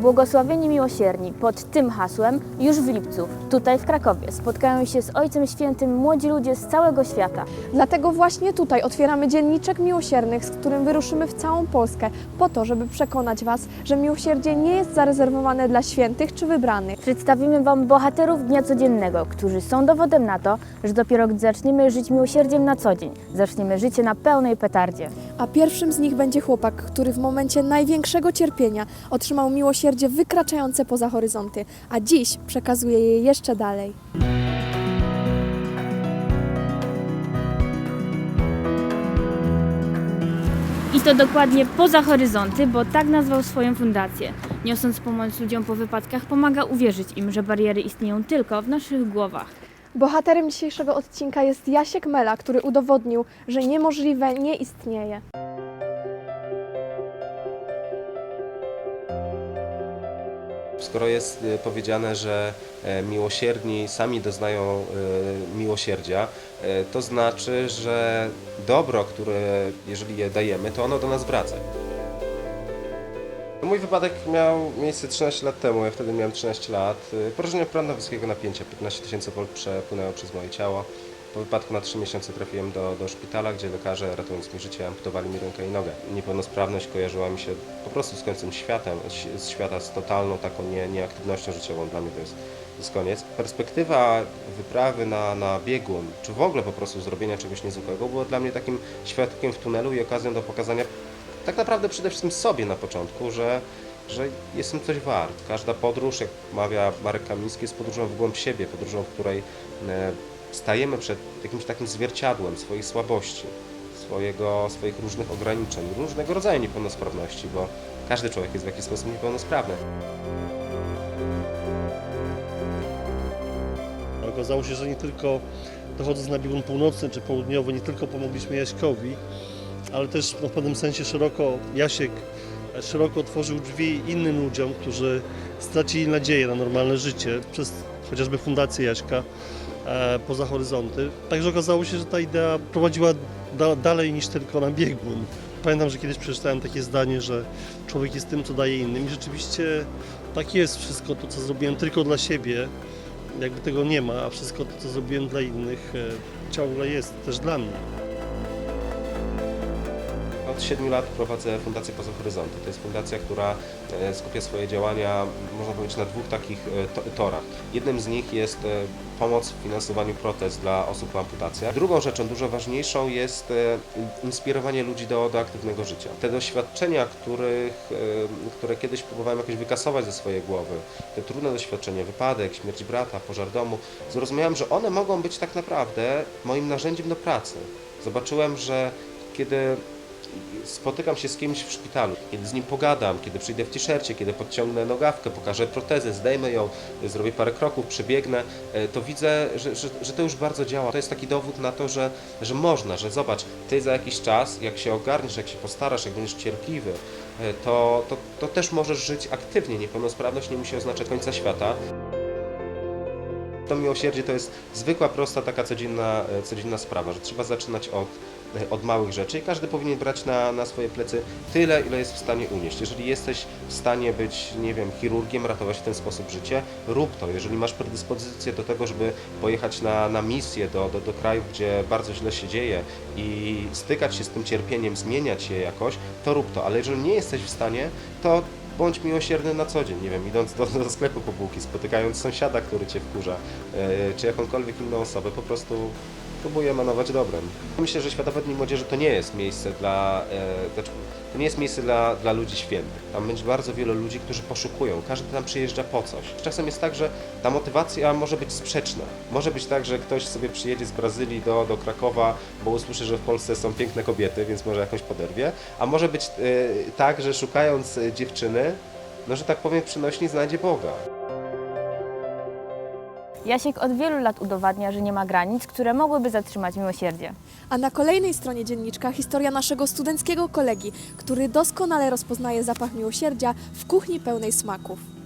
Błogosławieni miłosierni pod tym hasłem już w lipcu, tutaj w Krakowie, spotkają się z Ojcem Świętym młodzi ludzie z całego świata. Dlatego właśnie tutaj otwieramy dzienniczek miłosiernych, z którym wyruszymy w całą Polskę, po to, żeby przekonać Was, że miłosierdzie nie jest zarezerwowane dla świętych czy wybranych. Przedstawimy Wam bohaterów dnia codziennego, którzy są dowodem na to, że dopiero gdy zaczniemy żyć miłosierdziem na co dzień, zaczniemy życie na pełnej petardzie. A pierwszym z nich będzie chłopak, który w momencie największego cierpienia otrzymał miłosierdzie wykraczające poza horyzonty, a dziś przekazuje je jeszcze dalej. I to dokładnie poza horyzonty, bo tak nazwał swoją fundację. Niosąc pomoc ludziom po wypadkach, pomaga uwierzyć im, że bariery istnieją tylko w naszych głowach. Bohaterem dzisiejszego odcinka jest Jasiek Mela, który udowodnił, że niemożliwe nie istnieje. Skoro jest e, powiedziane, że e, miłosierni sami doznają e, miłosierdzia, to znaczy, że dobro, które jeżeli je dajemy, to ono do nas wraca. Mój wypadek miał miejsce 13 lat temu, ja wtedy miałem 13 lat. Porażenie prądu wysokiego napięcia, 15 tysięcy volt przepłynęło przez moje ciało. Po wypadku na 3 miesiące trafiłem do, do szpitala, gdzie lekarze, ratując mi życie, amputowali mi rękę i nogę. Niepełnosprawność kojarzyła mi się po prostu z końcem światem, z- świata z totalną taką nie, nieaktywnością życiową. Dla mnie to jest, to jest koniec. Perspektywa wyprawy na, na biegun, czy w ogóle po prostu zrobienia czegoś niezwykłego, była dla mnie takim światłem w tunelu i okazją do pokazania tak naprawdę przede wszystkim sobie na początku, że, że jestem coś wart. Każda podróż, jak mawia Marek Kamiński, jest podróżą w głąb siebie, podróżą, w której e, stajemy przed jakimś takim zwierciadłem swojej słabości, swojego, swoich różnych ograniczeń, różnego rodzaju niepełnosprawności, bo każdy człowiek jest w jakiś sposób niepełnosprawny. Okazało się, że nie tylko dochodząc na biegun północny czy południowy, nie tylko pomogliśmy Jaśkowi, ale też no, w pewnym sensie szeroko Jasiek szeroko otworzył drzwi innym ludziom, którzy stracili nadzieję na normalne życie przez chociażby Fundację Jaśka e, poza horyzonty. Także okazało się, że ta idea prowadziła da, dalej niż tylko na biegun. Pamiętam, że kiedyś przeczytałem takie zdanie, że człowiek jest tym, co daje innym i rzeczywiście tak jest. Wszystko to, co zrobiłem tylko dla siebie, jakby tego nie ma, a wszystko to, co zrobiłem dla innych, e, ciągle jest też dla mnie. Od 7 lat prowadzę Fundację Poza Horyzonty. To jest fundacja, która e, skupia swoje działania, można powiedzieć, na dwóch takich e, to- torach. Jednym z nich jest e, pomoc w finansowaniu protez dla osób po amputacjach. Drugą rzeczą, dużo ważniejszą, jest inspirowanie ludzi do, do aktywnego życia. Te doświadczenia, których, które kiedyś próbowałem jakoś wykasować ze swojej głowy, te trudne doświadczenia, wypadek, śmierć brata, pożar domu, zrozumiałem, że one mogą być tak naprawdę moim narzędziem do pracy. Zobaczyłem, że kiedy spotykam się z kimś w szpitalu, kiedy z nim pogadam, kiedy przyjdę w t-shircie, kiedy podciągnę nogawkę, pokażę protezę, zdejmę ją, zrobię parę kroków, przebiegnę, e, to widzę, że, że, że to już bardzo działa. To jest taki dowód na to, że, że można, że zobacz, ty za jakiś czas, jak się ogarniesz, jak się postarasz, jak będziesz cierpliwy, e, to, to, to też możesz żyć aktywnie. Niepełnosprawność nie musi oznaczać końca świata. To miłosierdzie to jest zwykła, prosta, taka codzienna, e, codzienna sprawa, że trzeba zaczynać od, e, od małych rzeczy i każdy powinien brać na, na swoje plecy tyle, ile jest w stanie unieść. Jeżeli jesteś w stanie być, nie wiem, chirurgiem, ratować w ten sposób życie, rób to. Jeżeli masz predyspozycję do tego, żeby pojechać na, na misję do, do, do krajów, gdzie bardzo źle się dzieje i stykać się z tym cierpieniem, zmieniać je jakoś, to rób to. Ale jeżeli nie jesteś w stanie, to bądź miłosierny na co dzień, nie wiem, idąc do, do sklepu po bułki, spotykając sąsiada, który cię wkurza, e, czy jakąkolwiek inną osobę, po prostu próbuję emanować dobrem. Myślę, że Światowe Dni Młodzieży to nie jest miejsce dla, e, znaczy, to nie jest miejsce dla, dla ludzi świętych. Tam będzie bardzo wielu ludzi, którzy poszukują, każdy tam przyjeżdża po coś. Czasem jest tak, że ta motywacja może być sprzeczna. Może być tak, że ktoś sobie przyjedzie z Brazylii do, do Krakowa, bo usłyszy, że w Polsce są piękne kobiety, więc może jakąś poderwie, a może być e, tak, że szukając dziewczyny, no że tak powiem, przynośni znajdzie Boga. Jasiek od wielu lat udowadnia, że nie ma granic, które mogłyby zatrzymać miłosierdzie. A na kolejnej stronie dzienniczka historia naszego studenckiego kolegi, który doskonale rozpoznaje zapach miłosierdzia w kuchni pełnej smaków.